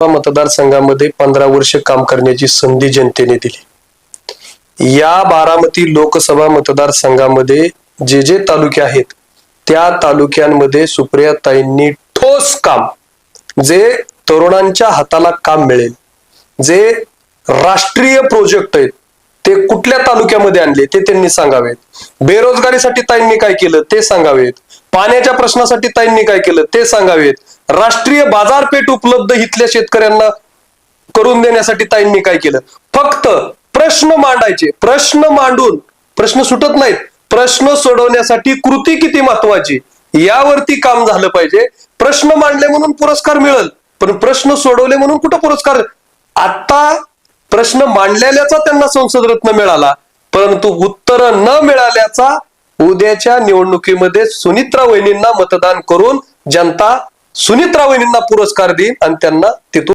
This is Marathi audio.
मतदारसंघामध्ये पंधरा वर्ष काम करण्याची संधी जनतेने दिली. या बारामती लोकसभा मतदारसंघामध्ये जे जे तालुके आहेत त्या तालुक्यांमध्ये सुप्रियाताईंनी ठोस काम जे तरुणांच्या हाताला काम मिळेल जे राष्ट्रीय प्रोजेक्ट आहेत ते कुठल्या तालुक्यामध्ये आणले ते त्यांनी सांगावेत. बेरोजगारीसाठी ताईंनी काय केलं ते सांगावेत. पाण्याच्या प्रश्नासाठी ताईंनी काय केलं ते सांगावेत. राष्ट्रीय बाजारपेठ उपलब्ध इथल्या शेतकऱ्यांना करून देण्यासाठी ताईंनी काय केलं? फक्त प्रश्न मांडायचे. प्रश्न मांडून प्रश्न सुटत नाहीत. प्रश्न सोडवण्यासाठी कृती किती महत्वाची? यावरती काम झालं पाहिजे. प्रश्न मांडले म्हणून पुरस्कार मिळेल पण प्रश्न सोडवले म्हणून कुठं पुरस्कार? आता प्रश्न मांडलेल्याचा त्यांना संसद रत्न मिळाला परंतु उत्तर न मिळाल्याचा उद्याच्या निवडणुकीमध्ये सुनित्रा वहिनींना मतदान करून जनता सुनित्रा वहिनींना पुरस्कार देईन आणि त्यांना तिथून